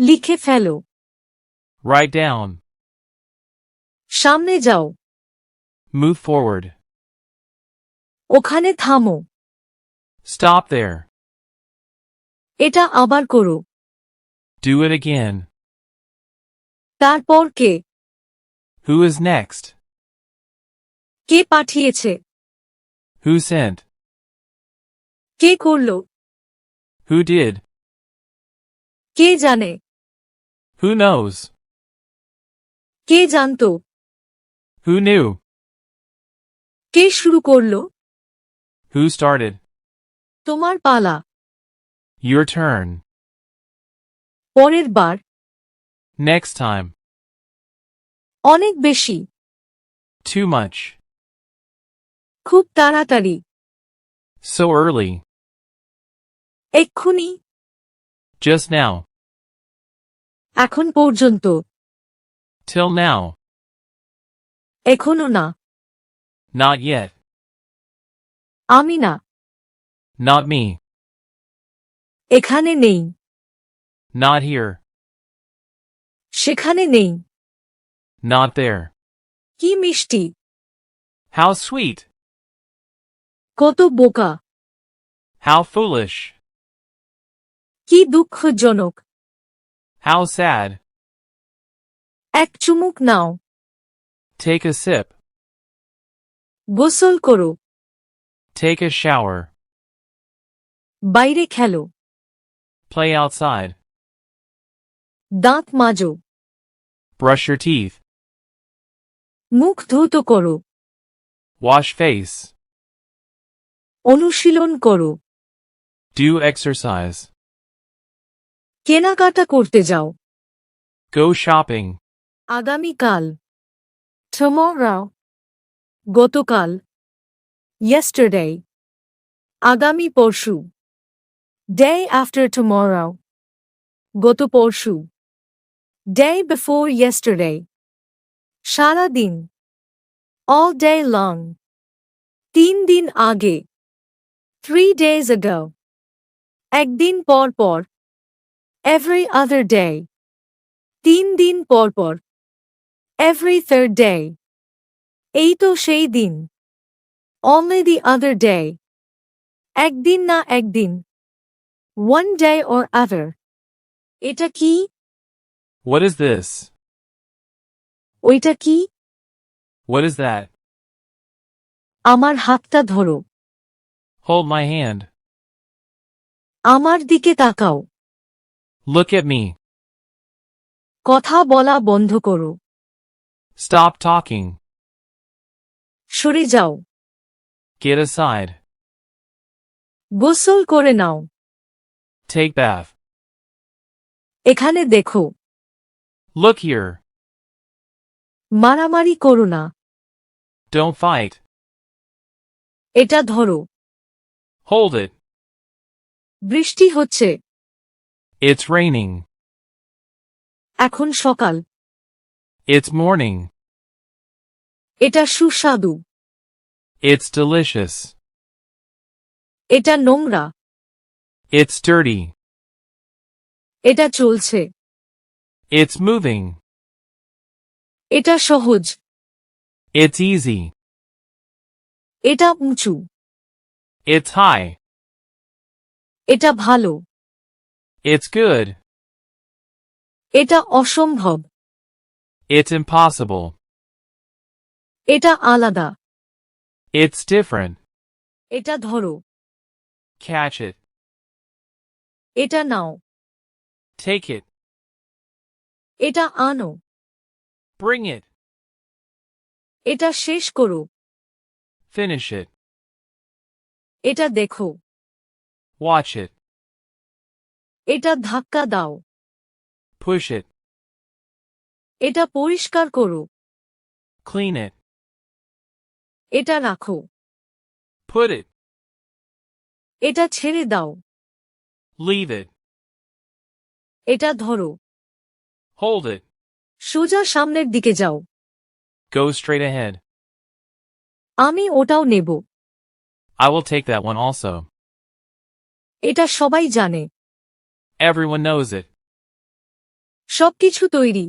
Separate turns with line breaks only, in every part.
লিখে ফেলো
Write down.
সামনে যাও
Move forward.
ওখানে থামো
Stop there.
এটা আবার করো
Do it again.
তারপর কে
Who is next?
কে পাঠিয়েছে
Who sent?
কে করল
Who did?
কে জানে
Who knows?
কে জানতো
Who knew?
কে শুরু করলো
Who started?
তোমার পালা
Your turn.
পরের বার
Next time.
অনেক বেশি
Too much.
খুব তাড়াতাড়ি
So early.
এক্ষুনি
Just now.
এখন পর্যন্ত
Till now.
এখনও না
Not yet.
আমি না
Not me.
এখানে নেই
Not here.
সেখানে নেই
Not there.
কি মিষ্টি
How sweet.
কত বোকা
How foolish.
কি দুঃখজনক
How sad.
এক চুমুক নাও
Take a sip.
গোসল করো
Take a shower.
বাইরে খেলো
Play outside.
দাঁত মাজো
Brush your teeth.
মুখ ধৌত করো
Wash face.
অনুশীলন করো
Do exercise.
কেনাকাটা করতে যাও।
গো শপিং
আগামীকাল। টুমোরো গতকাল। ইয়েস্টারডে আগামী পরশু। ডে আফটার টুমোরো গত পরশু। ডে বিফোর ইয়েস্টারডে সারাদিন অল ডে লং তিন দিন আগে। থ্রি ডেজ অ্যাগ একদিন পর পর। every other day তিন দিন পর পর every third day এই তো সেই দিন only the other day একদিন না একদিন one day or other এটা কি
What is this?
ওইটা কি
What is that?
আমার হাতটা ধরো
Hold my hand.
আমার দিকে তাকাও
Look at me.
কথা বলা বন্ধ করো
Stop talking.
সরে যাও
Get aside.
গোসল করে নাও
Take bath.
এখানে দেখো
Look here.
মারামারি করো না
Don't fight.
এটা ধরো
Hold it.
বৃষ্টি হচ্ছে
It's raining.
এখন সকাল
It's morning.
এটা সুস্বাদু
It's delicious.
এটা নোংরা
It's dirty.
এটা চলছে
It's moving.
এটা সহজ
It's easy.
এটা উঁচু
It's high.
এটা ভালো
It's good.
এটা অসম্ভব
It's impossible.
এটা আলাদা
It's different.
এটা ধরো
Catch it.
এটা নাও
Take it.
এটা আনো
Bring it.
এটা শেষ করো
Finish it.
এটা দেখো
Watch it.
এটা ধাক্কা দাও
Push it.
এটা পরিষ্কার করো
Clean it.
এটা রাখো
Put it.
এটা ছেড়ে দাও
Leave it.
এটা ধরো
Hold it.
সোজা সামনের দিকে যাও
Go straight ahead.
আমি ওটাও নেব
I will take that one also.
এটা সবাই জানে
Everyone knows it.
সবকিছু তৈরি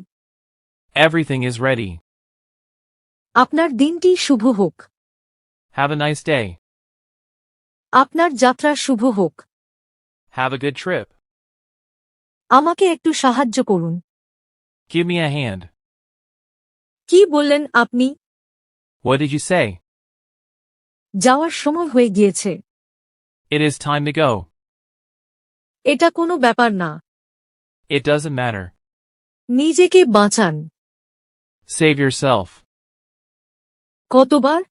Everything is ready.
আপনার দিনটি শুভ হোক
Have a nice day.
আপনার যাত্রা শুভ হোক
Have a good trip.
আমাকে একটু সাহায্য করুন
Give me a hand.
কি বললেন আপনি
What did you say?
যাওয়ার সময় হয়ে গিয়েছে
It is time to go.
এটা কোনো ব্যাপার না
It doesn't matter.
নিজেকে বাঁচান
Save yourself.
কতবার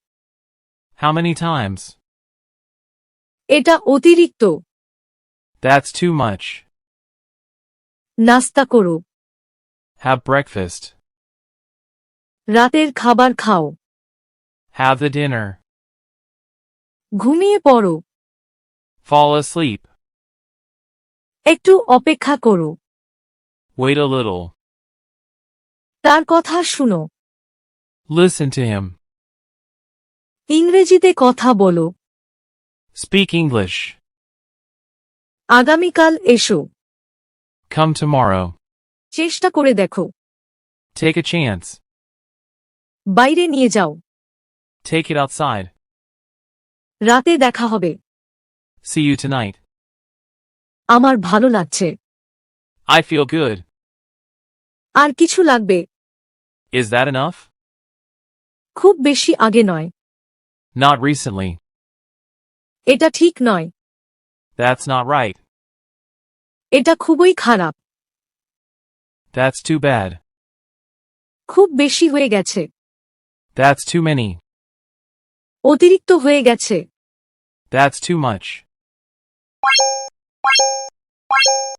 How many times?
এটা অতিরিক্ত
That's too much.
নাস্তা করো
Have breakfast.
রাতের খাবার খাও
Have the dinner.
ঘুমিয়ে পড়ো
Fall asleep.
একটু অপেক্ষা করো
Wait a little.
তার কথা শুনো
Listen to him.
ইংরেজিতে কথা বলো
Speak English.
আগামীকাল এসো
Come tomorrow.
চেষ্টা করে দেখো
Take a chance.
বাইরে নিয়ে যাও
Take it outside.
রাতে দেখা হবে
See you tonight.
আমার ভালো লাগছে
I feel good.
আর কিছু লাগবে
Is that enough?
খুব বেশি আগে নয়
Not recently.
এটা ঠিক নয়
That's not right.
এটা খুবই খারাপ
That's too bad.
খুব বেশি হয়ে গেছে
That's too many.
অতিরিক্ত হয়ে গেছে
That's too much. Bye.